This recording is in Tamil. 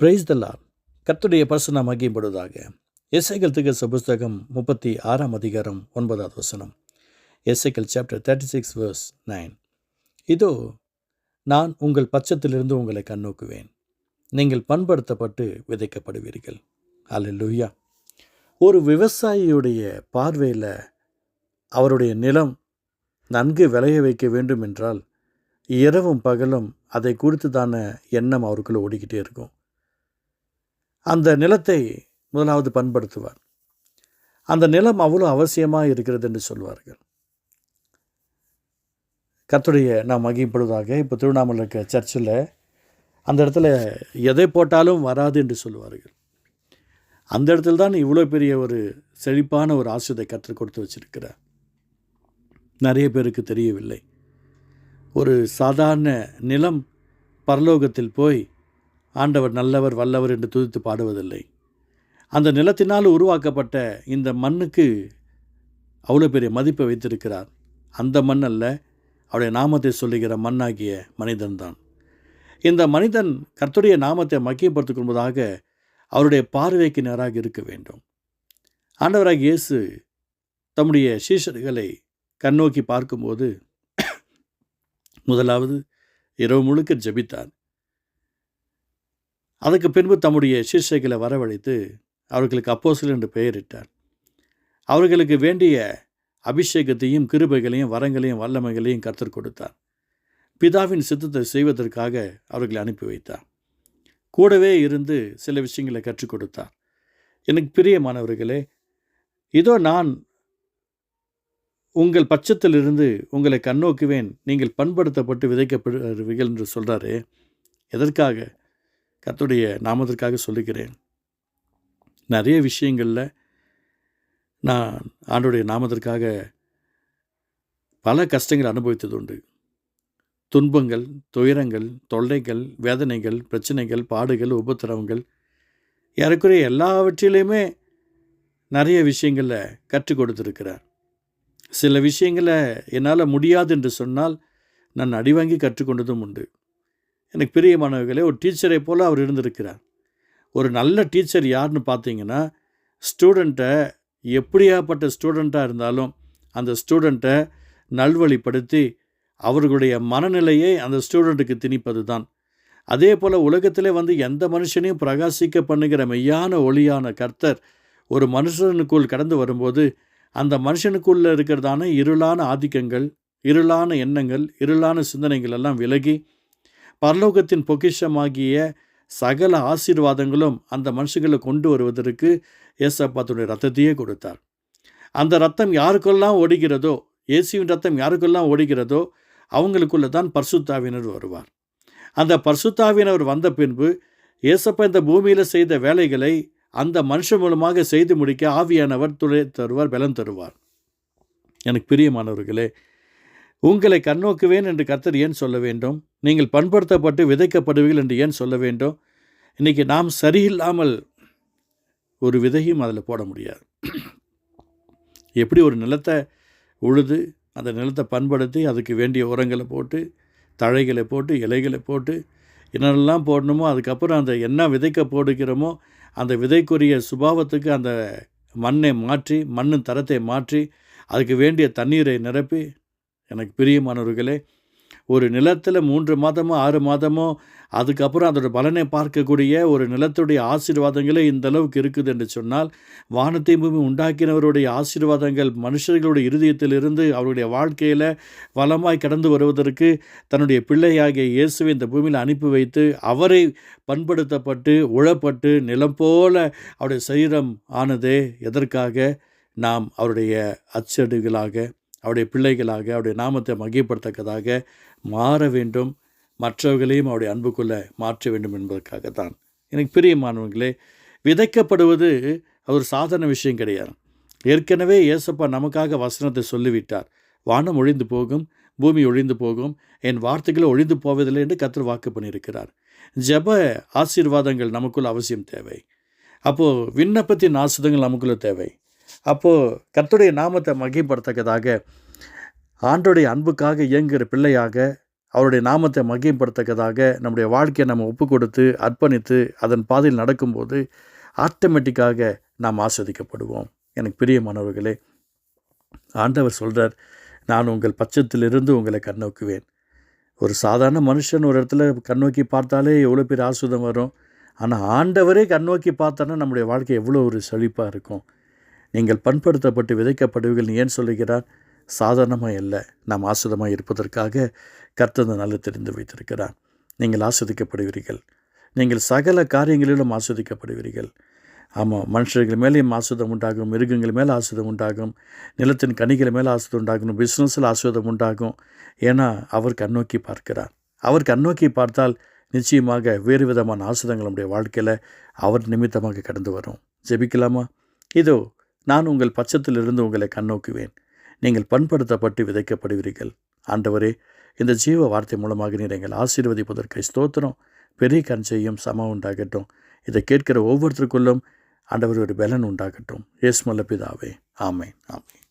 பிரைஸ் கத்துடைய கர்த்துடைய பரிசுனா மகிம்படுவதாக எஸ்ஐகள் திகச புஸ்தகம் முப்பத்தி ஆறாம் அதிகாரம் ஒன்பதாவது வசனம். எஸ்ஐகள் chapter thirty six verse nine இதோ நான் உங்கள் பட்சத்திலிருந்து உங்களை கண்ணோக்குவேன். நீங்கள் பண்படுத்தப்பட்டு விதைக்கப்படுவீர்கள். அல்ல லூயா ஒரு விவசாயியுடைய பார்வையில் அவருடைய நிலம் நன்கு விளைய வைக்க வேண்டும் என்றால் இரவும் பகலும் அதை குறித்து தான எண்ணம் அவருக்குள்ளே ஓடிக்கிட்டே இருக்கும். அந்த நிலத்தை முதலாவது பண்படுத்துவார். அந்த நிலம் அவ்வளோ அவசியமாக இருக்கிறது என்று சொல்வார்கள். கத்துடைய நாம் மகிப்படுவதாக இப்போ திருவண்ணாமலை இருக்க சர்ச்சில் அந்த இடத்துல எதை போட்டாலும் வராது என்று சொல்லுவார்கள். அந்த இடத்துல தான் இவ்வளோ பெரிய ஒரு செழிப்பான ஒரு ஆசிரியத்தை கற்றுக் கொடுத்து வச்சுருக்கிறார். நிறைய பேருக்கு தெரியவில்லை. ஒரு சாதாரண நிலம் பரலோகத்தில் போய் ஆண்டவர் நல்லவர் வல்லவர் என்று துதித்து பாடுவதில்லை. அந்த நிலத்தினால் உருவாக்கப்பட்ட இந்த மண்ணுக்கு அவ்வளோ பெரிய மதிப்பை வைத்திருக்கிறார். அந்த மண் அல்ல அவருடைய நாமத்தை சொல்லுகிற மண்ணாகிய மனிதன்தான் இந்த மனிதன் கர்த்தருடைய நாமத்தை மக்கியப்படுத்திக் கொள்வதாக அவருடைய பார்வைக்கு நேராக இருக்க வேண்டும். ஆண்டவராக இயேசு தம்முடைய சீஷர்களை கண்ணோக்கி பார்க்கும்போது முதலாவது இரவு முழுக்க ஜெபித்தார். அதுக்கு பின்பு தம்முடைய சீர்ஷைகளை வரவழைத்து அவர்களுக்கு அப்போசல் என்று பெயரிட்டார். அவர்களுக்கு வேண்டிய அபிஷேகத்தையும் கிருபைகளையும் வரங்களையும் வல்லமைகளையும் கர்த்தர் கொடுத்தார். பிதாவின் சித்தத்தை செய்வதற்காக அவர்களை அனுப்பி வைத்தார். கூடவே இருந்து சில விஷயங்களை கற்றுக் கொடுத்தார். எனக்கு பிரியமானவர்களே இதோ நான் உங்கள் பட்சத்திலிருந்து உங்களை கண்ணோக்குவேன் நீங்கள் பண்படுத்தப்பட்டு விதைக்கப்படுவீர்கள் என்று சொல்கிறாரு எதற்காக? கத்துடைய நாமத்திற்காக சொல்லுகிறேன். நிறைய விஷயங்களில் நான் ஆண்டுடைய நாமத்திற்காக பல கஷ்டங்கள் அனுபவித்தது உண்டு. துன்பங்கள் துயரங்கள் தொல்லைகள் வேதனைகள் பிரச்சனைகள் பாடுகள் உபத்திரவங்கள் ஏறக்குறைய எல்லாவற்றிலையுமே நிறைய விஷயங்களில் கற்றுக் கொடுத்துருக்கிறார். சில விஷயங்களை என்னால் முடியாது என்று சொன்னால் நான் அடிவாங்கி கற்றுக்கொண்டதும் உண்டு. எனக்கு பிரியமானவர்களே ஒரு டீச்சரை போல் அவர் இருந்திருக்கிறார். ஒரு நல்ல டீச்சர் யாருன்னு பார்த்தீங்கன்னா ஸ்டூடெண்ட்டை எப்படியாப்பட்ட ஸ்டூடெண்ட்டாக இருந்தாலும் அந்த ஸ்டூடெண்ட்டை நல்வழிப்படுத்தி அவர்களுடைய மனநிலையை அந்த ஸ்டூடெண்ட்டுக்கு திணிப்பது தான் அதே போல் உலகத்திலே வந்து எந்த மனுஷனையும் பிரகாசிக்க பண்ணுகிற மெய்யான ஒளியான கர்த்தர் ஒரு மனுஷனுக்குள் கடந்து வரும்போது அந்த மனுஷனுக்குள்ளே இருக்கிறதான இருளான ஆதிக்கங்கள் இருளான எண்ணங்கள் இருளான சிந்தனைகள் எல்லாம் விலகி பரலோகத்தின் பொக்கிஷமாகிய சகல ஆசீர்வாதங்களும் அந்த மனுஷங்களை கொண்டு வருவதற்கு ஏசப்பாத்துடைய ரத்தத்தையே கொடுத்தார். அந்த ரத்தம் யாருக்கெல்லாம் ஓடுகிறதோ இயேசுவின் ரத்தம் யாருக்கெல்லாம் ஓடுகிறதோ அவங்களுக்குள்ள தான் பர்சுத்தாவினர் வருவார். அந்த பர்சுத்தாவினர் வந்த பின்பு ஏசப்பா இந்த பூமியில் செய்த வேலைகளை அந்த மனுஷன் மூலமாக செய்து முடிக்க ஆவியானவர் துணை தருவார் பலன் தருவார். எனக்கு பிரியமானவர்களே உங்களை கண்ணோக்குவேன் என்று கர்த்தர் ஏன் சொல்ல வேண்டும்? நீங்கள் பண்படுத்தப்பட்டு விதைக்கப்படுவீர்கள் என்று ஏன் சொல்ல வேண்டும்? இன்றைக்கி நாம் சரியில்லாமல் ஒரு விதையும் அதில் போட முடியாது. எப்படி ஒரு நிலத்தை உழுது அந்த நிலத்தை பண்படுத்தி அதுக்கு வேண்டிய உரங்களை போட்டு தழைகளை போட்டு இலைகளை போட்டு என்னெல்லாம் போடணுமோ அதுக்கப்புறம் அந்த என்ன விதைக்க போடுகிறோமோ அந்த விதைக்குரிய சுபாவத்துக்கு அந்த மண்ணை மாற்றி மண்ணின் தரத்தை மாற்றி அதுக்கு வேண்டிய தண்ணீரை நிரப்பி எனக்கு பிரியமானவர்களே ஒரு நிலத்தில் மூன்று மாதமோ ஆறு மாதமோ அதுக்கப்புறம் அதோட பலனை பார்க்கக்கூடிய ஒரு நிலத்துடைய ஆசீர்வாதங்களே இந்த அளவுக்கு இருக்குது என்று சொன்னால் வானத்தை பூமி உண்டாக்கினவருடைய ஆசீர்வாதங்கள் மனுஷர்களுடைய இருதயத்திலிருந்து அவருடைய வாழ்க்கையில் வளமாய் கடந்து வருவதற்கு தன்னுடைய பிள்ளையாகிய இயேசுவை இந்த பூமியில் அனுப்பி வைத்து அவரை பண்படுத்தப்பட்டு உழப்பட்டு நிலம் போல அவருடைய சரீரம் ஆனதே எதற்காக? நாம் அவருடைய அச்சடுகளாக அவருடைய பிள்ளைகளாக அவருடைய நாமத்தை மகிழ்படுத்தக்கதாக மாற வேண்டும். மற்றவர்களையும் அவருடைய அன்புக்குள்ளே மாற்ற வேண்டும் என்பதற்காகத்தான். எனக்கு பிரியமானவங்களே விதைக்கப்படுவது ஒரு சாதாரண விஷயம் கிடையாது. ஏற்கனவே இயேசப்பா நமக்காக வசனத்தை சொல்லிவிட்டார். வானம் ஒழிந்து போகும் பூமி ஒழிந்து போகும் என் வார்த்தைகளை ஒழிந்து போவதில்லை என்று கத்தர் வாக்கு பண்ணியிருக்கிறார். ஜப ஆசீர்வாதங்கள் நமக்குள்ள அவசியம் தேவை. அப்போது விண்ணப்பத்தின் ஆசிதங்கள் நமக்குள்ளே தேவை. அப்போது கர்த்துடைய நாமத்தை மகிப்படுத்தக்கதாக ஆண்டோடைய அன்புக்காக இயங்குகிற பிள்ளையாக அவருடைய நாமத்தை மகிமைப்படுத்தக்கதாக நம்முடைய வாழ்க்கையை நம்ம ஒப்பு கொடுத்து அர்ப்பணித்து அதன் பாதையில் நடக்கும்போது ஆட்டோமேட்டிக்காக நாம் ஆஸ்வதிக்கப்படுவோம். எனக்கு பிரியமானவர்களே ஆண்டவர் சொல்கிறார் நான் உங்கள் பட்சத்திலிருந்து உங்களை கண்ணோக்குவேன். ஒரு சாதாரண மனுஷன் ஒரு இடத்துல கண்ணோக்கி பார்த்தாலே எவ்வளோ பேர் ஆசுதம் வரும். ஆனால் ஆண்டவரே கண்ணோக்கி பார்த்தோன்னா நம்முடைய வாழ்க்கை எவ்வளோ ஒரு செழிப்பாக இருக்கும். நீங்கள் பண்படுத்தப்பட்டு விதைக்கப்படுவீர்கள். ஏன் சொல்லுகிறார் சாதாரணமாக இல்லை நாம் ஆசுதமாக இருப்பதற்காக கர்த்தந்த நல்ல தெரிந்து வைத்திருக்கிறார். நீங்கள் ஆஸ்வதிக்கப்படுவீர்கள். நீங்கள் சகல காரியங்களிலும் ஆஸ்வதிக்கப்படுவீர்கள். ஆமாம் மனுஷர்கள் மேலேயும் ஆசுதம் உண்டாகும் மிருகங்கள் மேலே ஆசுதம் உண்டாகும் நிலத்தின் கனிகள் மேலே ஆசுதம் உண்டாகும் பிஸ்னஸில் ஆசுதம் உண்டாகும். ஏன்னா அவர் கண்ணோக்கி பார்க்கிறார். அவர் கண்ணோக்கி பார்த்தால் நிச்சயமாக வேறு விதமான ஆசுதங்கள் நம்முடைய வாழ்க்கையில் அவர் நிமித்தமாக கடந்து வரும். ஜெபிக்கலாமா? இதோ நான் உங்கள் பட்சத்திலிருந்து உங்களை கண்ணோக்குவேன். நீங்கள் பண்படுத்தப்பட்டு விதைக்கப்படுவீர்கள். ஆண்டவரே இந்த ஜீவ வார்த்தை மூலமாக நீர் எங்கள் ஆசீர்வதிப்பதற்கு ஸ்தோத்திரம். பெரிய கஞ்சையும் சமம் உண்டாகட்டும். இதை கேட்கிற ஒவ்வொருத்தருக்குள்ளும் ஆண்டவர் ஒரு பலன் உண்டாகட்டும். ஏஸ்மல்ல பிதாவே ஆமை ஆமேன்.